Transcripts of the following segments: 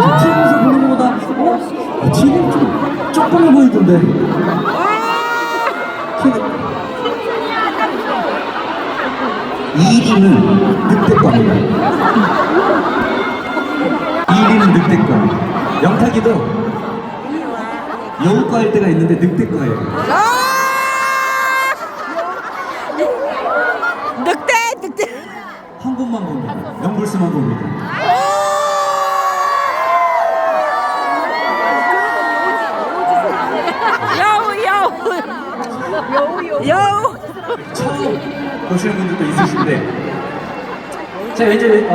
TV에서 보는 것보다 어? 지금 좀 조그매 보이던데. 그- 1위는 늑대과입니다. 1위는 늑대과. 영탁이도 여우과일 때가 있는데 늑대과예요. 늑대 늑대 한 곳만 봅니다. 영불스만 봅니다. 여우 여우 여우 처음 보시는 분들도 있으신데. 제가 이제 어,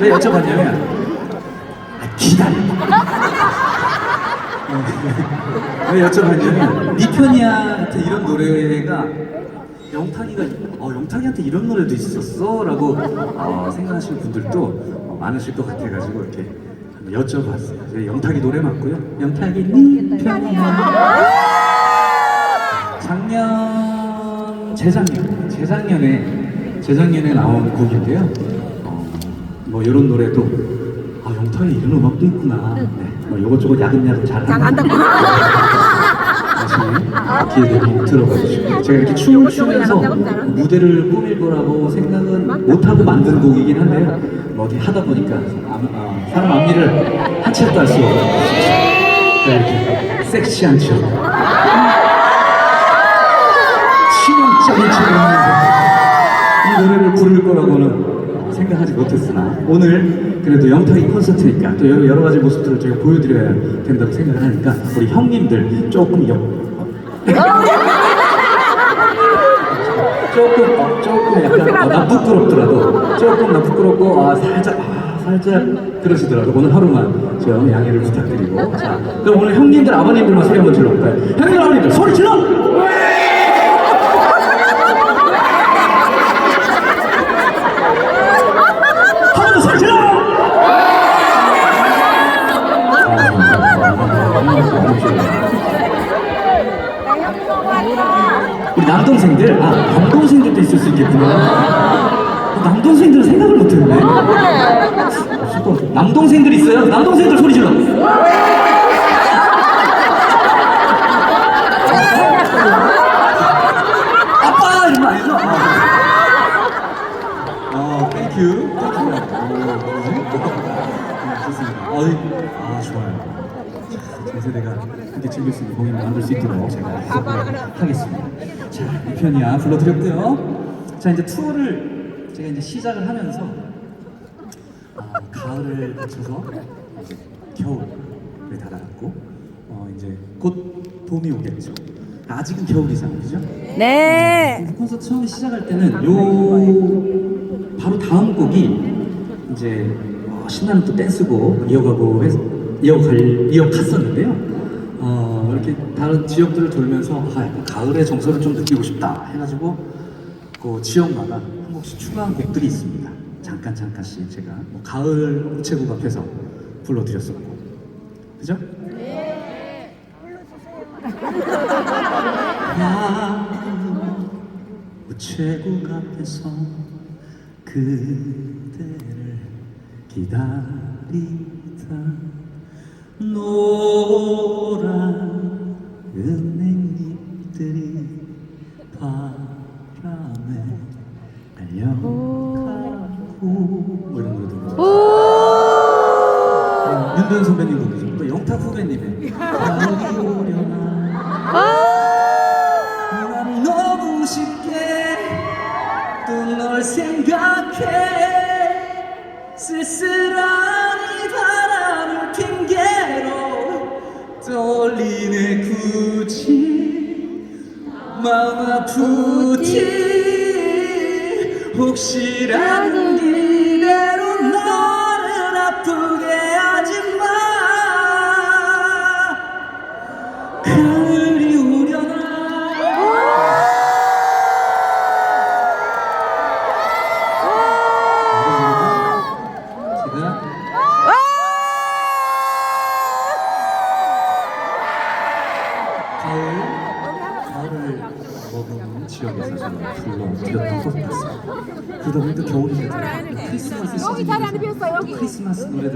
왜 여쭤봤냐면 아, 기다려. 왜 여쭤봤냐면 니편이한테 이런 노래가 영탁이가 어, 영탁이한테 이런 노래도 있었어? 라고 어, 생각하시는 분들도 어, 많으실 것 같아가지고 이렇게 여쭤봤어요 영탁이 노래 맞고요 영탁이 니편이야 작년 재작년 재작년에 재작년에 나온 곡인데요. 어, 뭐 이런 노래도 아 영탁에 이런 음악도 있구나. 네. 뭐 요것저것 야금야금 잘. 나중에 기회 되면 들어봐 주시고 제가 이렇게 춤을 추면서 무대를 꾸밀 거라고 생각은 못 하고 만든 곡이긴 한데요. 뭐 어디 하다 보니까 암- 아, 사람 앞니를 한 채도 할수 없어요. 이렇게 섹시한 척. 치명적인 척을 하면서 이 노래를 부를 거라고는 생각하지 못했으나 오늘 그래도 영탁이 콘서트니까 또 여러, 가지 모습들을 제가 보여드려야 된다고 생각을 하니까 우리 형님들 조금 역 조금 어, 조금 약간 어, 나 부끄럽더라도 조금 나 부끄럽고 아 살짝 아 살짝 그러시더라도 오늘 하루만 좀 양해를 부탁드리고 자 그럼 오늘 형님들 아버님들만 소리 한번 질러볼까요? 형님들 아버님들 소리 질러! 남동생들, 아, 남동생들도 있을 수 있겠구나. 남동생들은 생각을 못했네. 어, 남동생들 있어요? 남동생들 소리 질러. 아빠! 이런 거 아니죠? 어, 땡큐. 땡큐. 네, 좋습니다. 아, 좋아요. 전 세대가 함께 즐길 수 있는 공연을 만들 수 있도록 제가 하겠습니다. 자, 이 편이야 불러드렸고요. 자, 이제 투어를 제가 이제 시작을 하면서 아, 가을을 거쳐서 이제 겨울에 다다랐고 어, 이제 곧 봄이 오겠죠. 아직은 겨울이잖아요, 그죠? 네 그래서 콘서트 처음 시작할 때는 요 바로 다음 곡이 이제 어, 신나는 또 댄스곡 이어가고 했, 이어갈 이어갔었는데요. 어 이렇게 다른 지역들을 돌면서 아, 가을의 정서를 좀 느끼고 싶다 해가지고 그 지역마다 한 곡씩 추가한 곡들이 있습니다. 잠깐 잠깐씩 제가 뭐 가을 우체국 앞에서 불러드렸었고, 그죠? 우체국 앞에서 그대를 기다리다 노란 은행잎들이 바람에 날려가고 뭐 이런 노래도 있고. 어, 윤도현 선배님 곡이죠 또 영탁 후배님의 가을이 오려나 난 너무 쉽게 또 널 생각해 쓸쓸한 바람을 핑계로 떨리네 굳이. 마음 아프지. 혹시라도 가을을 머무는 지역에서 제가 불러드렸던 것 같습니다. 보니 또 겨울이 되더라고요. 크리스마스 여기. 크리스마스 노래들